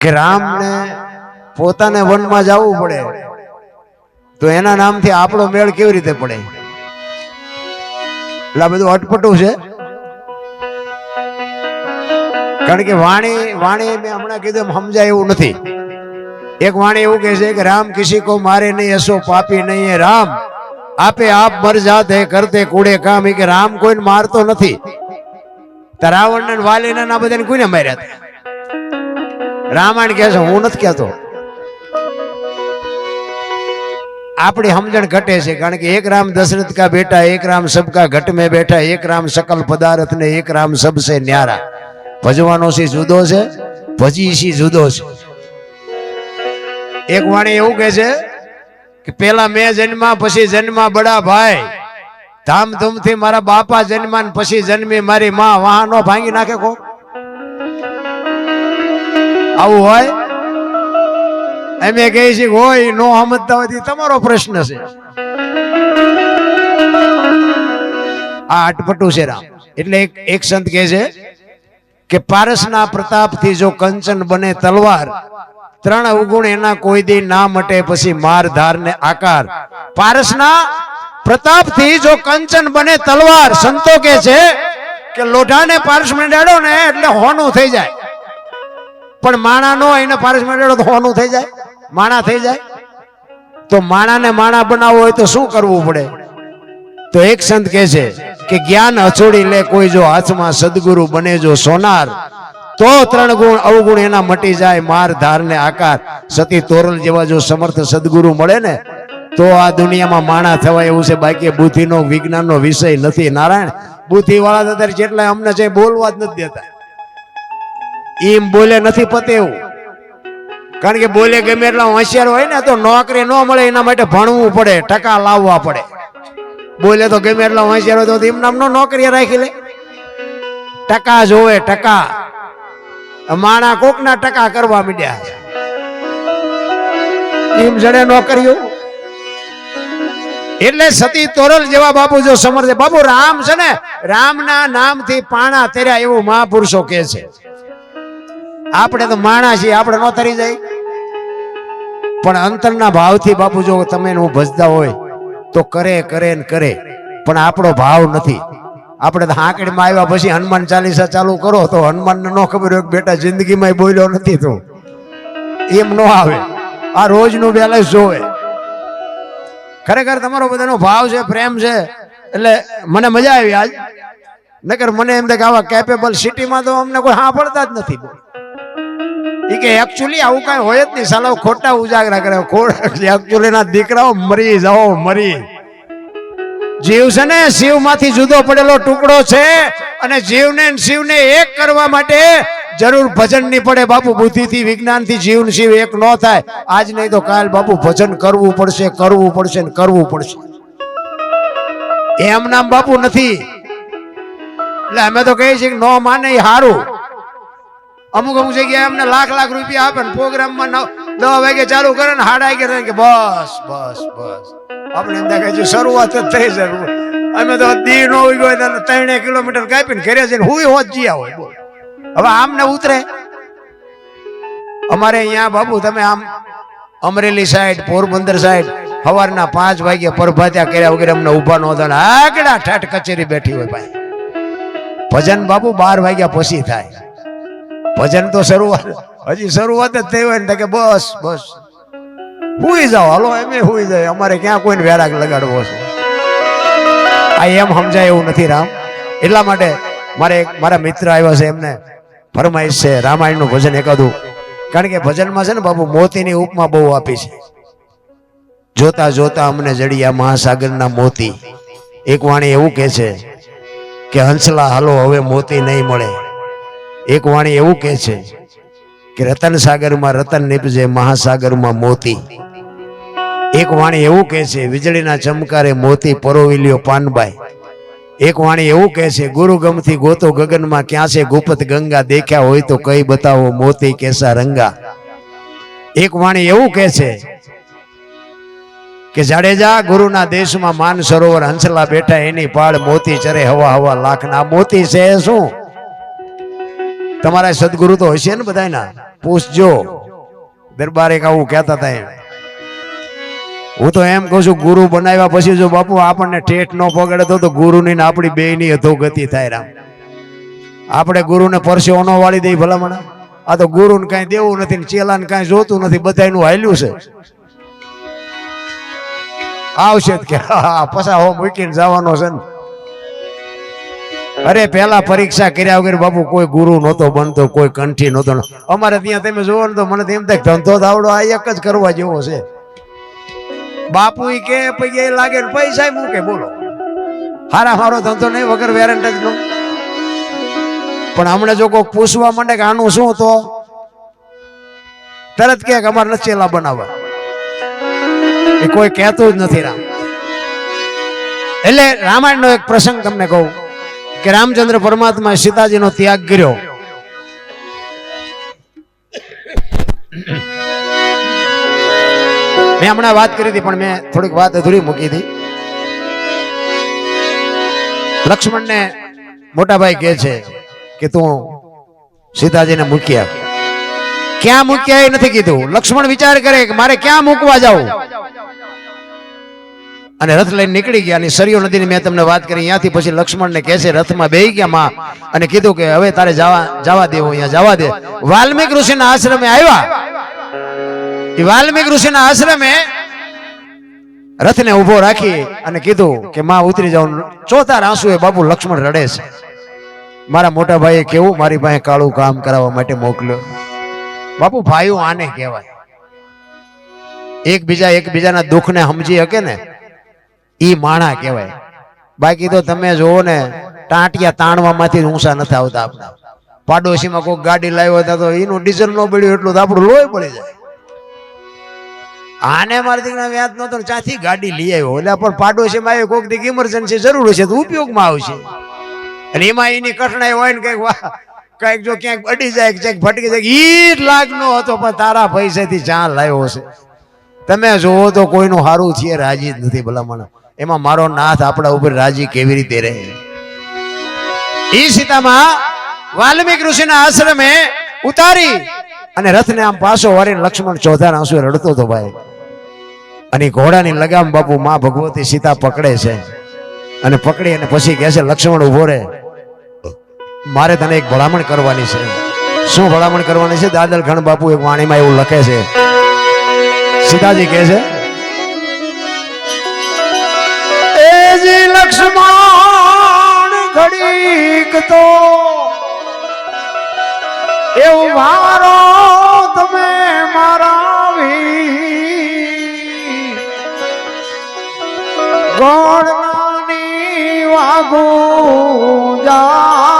કે રામને પોતાને વનમાં જવું પડે. તો એના નામથી આપણો મેળ કેવી રીતે પડે? એટલે આ બધું અટપટું છે. કારણ કે વાણી વાણી મેં હમણાં કીધું સમજાય એવું નથી. એક વાણી એવું કહે છે કે, રામ કિસી કો મારે નહીં, એસો પાપી નહીં હે, રામ. આપે આપ મર જાત હે, કરતે કુડે કામ એ કે રામ કોઈને મારતો નથી. તો રાવણ ને વાલી ને બધાને કોઈને માર્યા હતા? રામાયણ કહે છે, હું નથી કહેતો. આપણી સમજણ ઘટે છે, કારણ કે એક રામ દશરથ કા બેટા, એક રામ સબકા ઘટ મેં બેઠા, એક રામ સકલ પદાર્થ ને એક રામ સબસે ન્યારા. ભજવાનો સી જુદો છે, ભજી સી જુદો છે. એક વાણી એવું કહે છે કે પેલા મેં જન્મા, પછી જન્મા બડા ભાઈ. ધામધૂમથી મારા બાપા જન્મા પછી જન્મી મારી માં. વાહનો ભાંગી નાખે કો આવું હોય? અમે કહીએ છીએ હોય, નો સમજતા હોય તમારો પ્રશ્ન છે. આ અટપટું છે રામ. એટલે એક એક સંત કહે છે કે પારસના પ્રતાપથી જો કંચન બને તલવાર, ત્રણ અવગુણ એના કોઈ દી ના મટે પછી માર ધાર ને આકાર. પારસના પ્રતાપથી જો કંચન બને તલવાર, સંતો કે છે કે લોઢાને પારસ મંડાડો ને એટલે હોનું થઈ જાય. પણ માણા નો એને પારસ ડાળો તો થઈ જાય? માણા થઈ જાય? તો માણાને માણા બનાવવો હોય તો શું કરવું પડે? તો એક સંત કહે છે કે જ્ઞાન અછોડી લે કોઈ જો હાથમાં સદગુરુ બને જો સોનાર, તો ત્રણ ગુણ અવગુણ એના મટી જાય, માર, ધાર ને આકાર. સતી તોરલ જેવા જો સમર્થ સદગુરુ મળે ને, તો આ દુનિયામાં માણા થવાય એવું છે. બાકી બુદ્ધિનો વિજ્ઞાનનો વિષય નથી. નારાયણ બુદ્ધિ વાળા અત્યારે જેટલા અમને છે બોલવા જ નથી દેતા. એમ બોલે નથી પતે એવું. કારણ કે બોલે ગમે એટલા હોશિયાર હોય ને તો નોકરી ન મળે એના માટે ભણવું પડે, ટકા લાવવા પડે. બોલે તો ગમે એટલા હોશિયાર હોય તો એમ નામનો નોકરી રાખી લે. ટકા જોવે, ટકા. માણા કોકના ટકા કરવા માંડ્યા. એમ જડે નોકરીઓ. એટલે સતી તોરલ જેવા બાપુ જો સમર્થે. બાપુ રામ છે ને, રામના નામથી પાણા તેર્યા એવું મહાપુરુષો કે છે. આપણે તો માણા છીએ, આપણે નો તરી જાય. પણ અંતરના ભાવથી બાપુ, જો તમે હું ભજતા હોય, તો કરે કરે ને કરે. પણ આપણો ભાવ નથી. આપણે તો હાંકડીમાં આવ્યા પછી હનુમાન ચાલીસા ચાલુ કરો તો હનુમાનને ન ખબર હોય બેટા જિંદગીમાં બોલ્યો નથી તું. એમ ન આવે. આ રોજનું બેલેન્સ જોવે. ખરેખર તમારો બધાનો ભાવ છે, પ્રેમ છે, એટલે મને મજા આવી આજ. નકર મને એમ કે આવા કેપેબલ સિટીમાં તો અમને કોઈ સાંભળતા જ નથી. કે એકચ્યુઅલી આવું કાંઈ હોય જ નહીં. સાલા ખોટા ઉજાગરા કરે. એકચ્યુઅલી ના દીકરાઓ મરી, જાઓ, મરી. જીવ છે ને શિવમાંથી જુદો પડેલો ટુકડો છે અને જીવને શિવને એક કરવા માટે જરૂર ભજન નહીં પડે. બાપુ, બુદ્ધિથી, વિજ્ઞાનથી જીવ ને શિવ એક ન થાય. આજ નહીં તો કાલ બાપુ ભજન કરવું પડશે કરવું પડશે ને કરવું પડશે. એમ નામ બાપુ નથી. એટલે અમે તો કહીએ છીએ નો માને હારું. અમુક અમુક જગ્યાએ અમને લાખ લાખ રૂપિયા આપે ને પ્રોગ્રામમાં નવ દસ વાગે ચાલુ કરે ને હાડા વાગે કે બસ બસ બસ. આપણે એમ દેખાય કે શરૂઆત જ થઈ છે અમે તો દી નો ઉગ્યો તો ત્રણે કિલોમીટર કાપીને ઘરે જઈને હું હોત જીયા હોય, બોલ. હવે આમ ને ઉતરે. અમારે અહીંયા બાબુ, તમે આમ અમરેલી સાઈડ, પોરબંદર સાઈડ સવારના પાંચ વાગે પરભાત્યા કર્યા વગેરે અમને ઊભા નો થાય આગળ ઠાઠ કચેરી બેઠી હોય ભાઈ. ભજન બાપુ બાર વાગ્યા પછી થાય. ભજન તો શરૂઆત, હજી શરૂઆત જ થઈ હોય ને કે બસ બસ. હુઈ જાઓ. હાલો, એમ હુઈ જાય. અમારે ક્યાં કોઈને વેરાગ લગાડવો છે? આ એમ સમજાય એવું નથી, રામ. એટલા માટે મારે મારા મિત્ર આવ્યા છે, એમને ફરમાઈશ છે, રામાયણનું ભજન એકાદું કારણ કે ભજનમાં છે ને બાબુ મોતીની ઉપમા બહુ આપી છે. જોતા જોતા અમને જડિયા મહાસાગરના મોતી. એક વાણી એવું કહે છે કે, હંસલા હાલો, હવે મોતી નહીં મળે. એક વાણી એવું કહે છે કે રતન સાગરમાં રતન નીપજે, મહાસાગરમાં મોતી. એક વાણી એવું કહે છે, વીજળીના ચમકારે મોતી પરોવી લ્યો પાનબાઈ. એક વાણી એવું કહે છે ગુરુ ગમથી ગોતો ગગનમાં ક્યાં છે ગુપત ગંગા દેખ્યા હોય તો કઈ બતાવો મોતી કેસા રંગા. એક વાણી એવું કહે છે કે જાડેજા ગુરુના દેશમાં માન સરોવર હંસલા બેઠા, એની પાળ મોતી ચરે, હવા હવા લાખના. મોતી છે શું? તમારા સદગુરુ તો હશે ને બધાના પૂછજો. દરબાર એક આવું કહેતા હતા હું તો એમ કહું છું, ગુરુ બનાવ્યા પછી જો બાપુ આપણને ઠેઠ ન પગડે તો તો ગુરુની ને આપણી બે ની અધોગતિ થાય રામ. આપણે ગુરુને પરસેવો ન વાળી દઈ ભલામણ. આ તો ગુરુને કાંઈ દેવું નથી ને ચેલાને કાંઈ જોતું નથી, બધાયનું હાલ્યું છે. આવશે કે પસા હો મૂકીને જવાનો છે ને. અરે પેલા પરીક્ષા કર્યા વગર બાપુ કોઈ ગુરુ નહોતો બનતો, કોઈ કંઠી નહોતો. અમારે ત્યાં તમે જુઓ ને તો મને એમ થાય ધંધો દાવડો આ એક જ કરવા જેવો છે. બાપુ કે પૈયા એ લાગે પૈસા મૂકે, બોલો. હારા હારો ધંધો નહીં વગર વેરંટ નો. પણ હમણાં જો કોઈ પૂછવા માંડે કે આનું શું તો? તરત કે અમારે નથી ચેલા બનાવવા. એ કોઈ કહેતું જ નથી રામ. એટલે રામાયણનો એક પ્રસંગ તમને કહું. કે રામચંદ્ર પરમાત્મા સીતાજીનો ત્યાગ કર્યો. મેં હમણાં વાત કરી હતી, પણ મેં થોડીક વાત અધૂરી મૂકી હતી. લક્ષ્મણને મોટા ભાઈ કહે છે કે તું સીતાજીને મૂકી આપ ક્યાં મૂક્યા એ નથી કીધું? લક્ષ્મણ વિચાર કરે કે મારે ક્યાં મૂકવા જાવું અને રથ લઈને નીકળી ગયા અને સરયુ નદીની મેં તમને વાત કરી અહીંયાથી પછી લક્ષ્મણને કહે છે, રથમાં બેહી ગયા માં અને કીધું કે હવે તારે જવા જવા દેવું અહીંયા જવા દે. વાલ્મીક ઋષિના આશ્રમે આવ્યા. વાલ્મીક ઋષિના આશ્રમે રથને ઊભો રાખી અને કીધું કે માં ઉતરી જાઉં. ચોથા એ બાપુ લક્ષ્મણ રડે છે. મારા મોટા ભાઈએ કેવું? મારી પાસે કાળું કામ કરાવવા માટે મોકલ્યો. બાપુ, ભાઈઓ આને કહેવાય. એકબીજા એકબીજાના દુઃખને સમજી શકે ને? ઈ માણા કહેવાય. બાકી તો તમે જોવો ને, ટાંટિયા તાણવામાંથી ઊંચા નથી આવતા આપણા. પાડોશીમાં કોઈ ગાડી લાવ્યો હતા તો એનું ડીઝલ ન પડ્યું એટલું તો આપણું લોહી પડી જાય. આને મારા દીકરા વ્યાજ નતો ચાથી ગાડી લઈ આવ્યો. એટલે પણ પાડોશીમાં આવ્યો કોઈક દીક ઇમરજન્સી જરૂર છે તો ઉપયોગમાં આવશે. અને એમાં એની કઠણાઈ હોય ને કંઈક વાહ કંઈક જો ક્યાંક અડી જાય ક્યાંક ફટકી જાય, ઈ જ લાગનો હતો, પણ તારા પૈસેથી ચા લાવ્યો છે તમે જોવો તો કોઈનું સારું છે રાજી જ નથી ભલામણ. એમાં મારો નાથ આપણા ઉપર રાજી કેવી રીતે રહે? એ સીતામાં વાલ્મીક ઋષિના આશ્રમે ઉતારી અને રથને આમ પાછો વાળીને લક્ષ્મણ ચોધાર આંસુ રડતો હતો ભાઈ. અને ઘોડાની લગામ બાપુ માં ભગવતી સીતા પકડે છે. અને પકડી અને પછી કહે છે, લક્ષ્મણ ઊભો રહે મારે તને એક ભલામણ કરવાની છે. શું ભલામણ કરવાની છે? દાદલ ઘણ બાપુ એક વાણીમાં એવું લખે છે. સીતાજી કહે છે તો. એવું મારો તમે મારા વી ગોળનાની વાગુ જાલો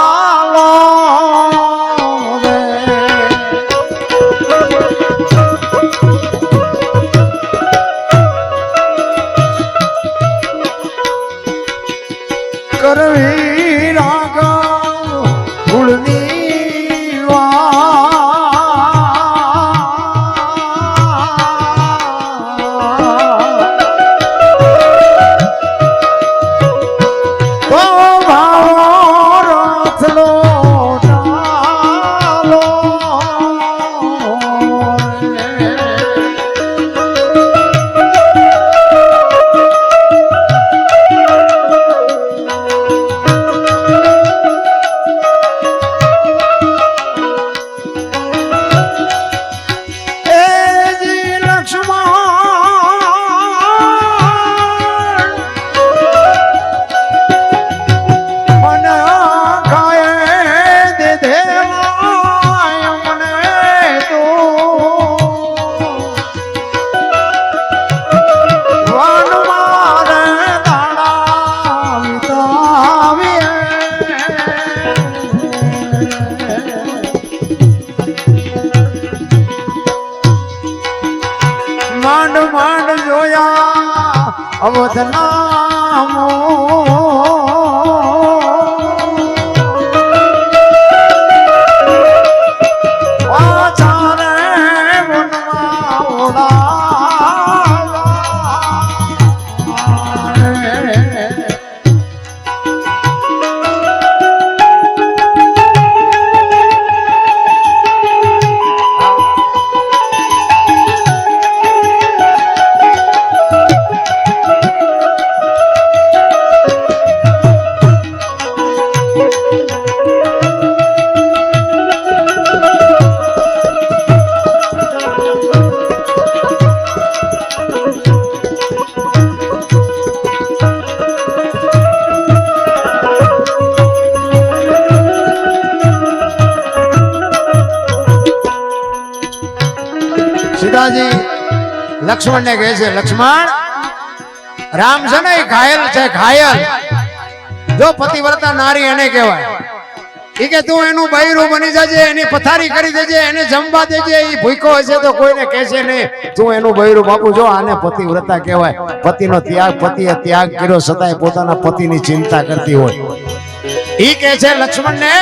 લક્ષ્મણ ને કહે છે, લક્ષ્મણ, રામ છે ને ઘાયલ છે, ઘાયલ. જો પતિવ્રતા નારી એને કહેવાય. એ કે તું એનું બૈરું બની જજે, એની પથારી કરી દેજે, એને જમવા દેજે એ ભૂખો હશે તો કોઈને કહેશે નહીં. તું એનું બૈરું બાપુ જો, આને પતિવ્રતા કહેવાય. પતિનો ત્યાગ, પતિએ ત્યાગ કર્યો છતાંય પોતાના પતિની ચિંતા કરતી હોય. એ કહે છે લક્ષ્મણ ને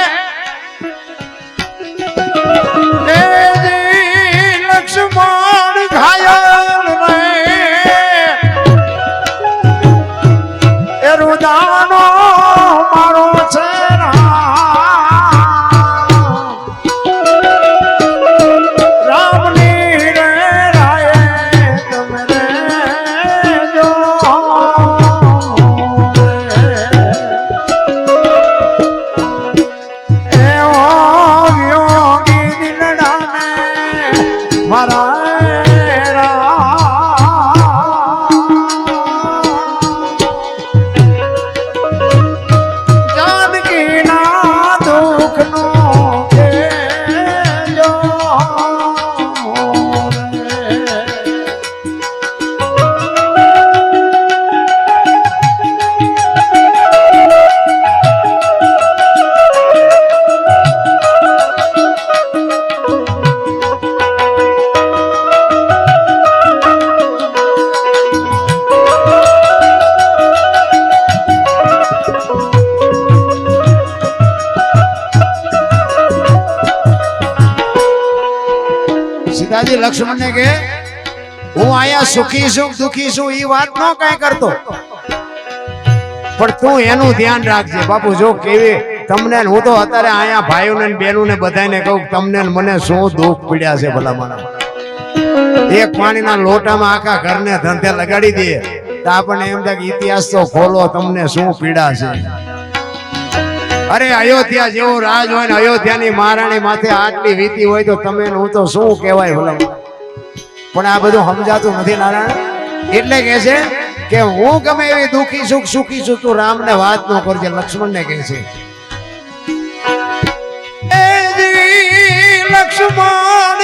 સુખી છું દુખી છું એ વાત નો કઈ કરતો. પણ તું એનું ધ્યાન રાખજે. બાપુ, જો કેવી તમને હું તો અત્યારે અહીંયા ભાઈઓને બહેનોને બધાને કહું તમને મને શું દુઃખ પીડ્યા છે ભલા મારા એક પાણીના લોટામાં આખા ઘરને ધંધે લગાડી દે, તો આપણને એમ થાય ઇતિહાસ તો ખોલો, તમને શું પીડા છે. અરે અયોધ્યા જેવો રાજ હોય ને, અયોધ્યાની મહારાણી માથે આટલી વીતી હોય તો તમે હું તો શું કહેવાય ભલા પણ આ બધું સમજાતું નથી નારાયણ. એટલે કે છે કે હું ગમે એવી દુખી સુખ, સુખી છું, તું રામને વાત ન કરજે લક્ષ્મણને કહે છે. લક્ષ્મણ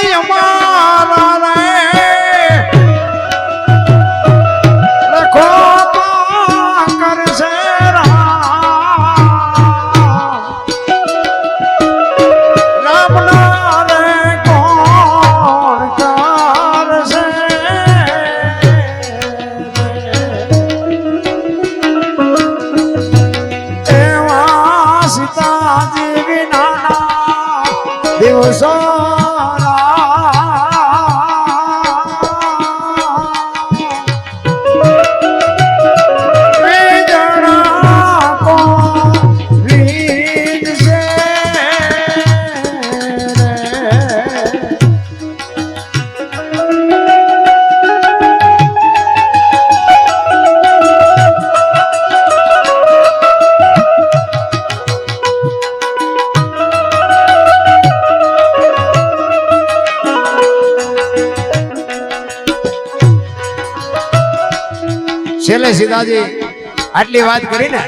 સીતાજી આટલી વાત કરીને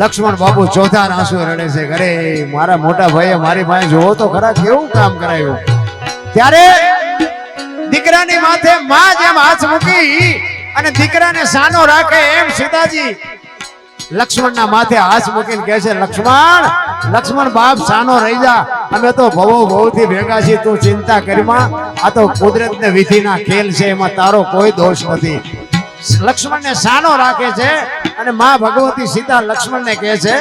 લક્ષ્મણ બાબુ ચોથા આંસુ રડે છે ઘરે મારા મોટા ભાઈએ મારી પાસે જોવો તો ખરા કેવું કામ કરાયું? ત્યારે દીકરાની માથે માં જેમ હાથ મૂકી અને દીકરાને સાનો રાખે એમ સીતાજી લક્ષ્મણના માથે હાથ મૂકીને કહે છે, લક્ષ્મણ લક્ષ્મણ બાપ સાનો રહી જા. અમે તો ભવો ભવથી ભેગા છીએ. તું ચિંતા કરીમાં આ તો કુદરત ને વિધિ ના ખેલ છે. એમાં તારો કોઈ દોષ નથી. લક્ષ્મણને સાનો રાખે છે અને માં ભગવતી સીતા લક્ષ્મણને કહે છે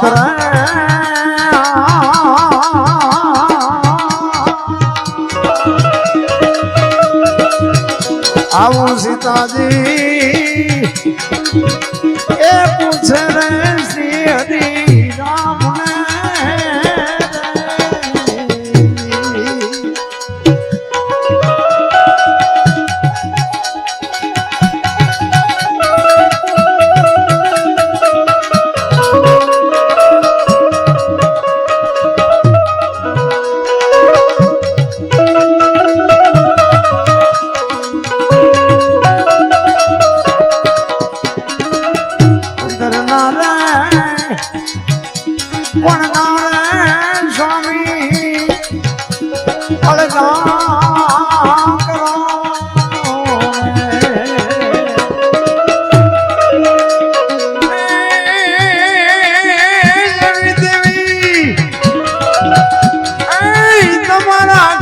વાત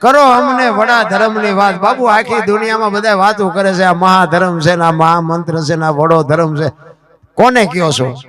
કરો અમને વડા ધર્મની વાત. બાબુ આખી દુનિયામાં બધા વાતો કરે છે. આ મહાધર્મ છે ને આ મહામંત્ર છે ને વડો ધર્મ છે. કોને કયો છો?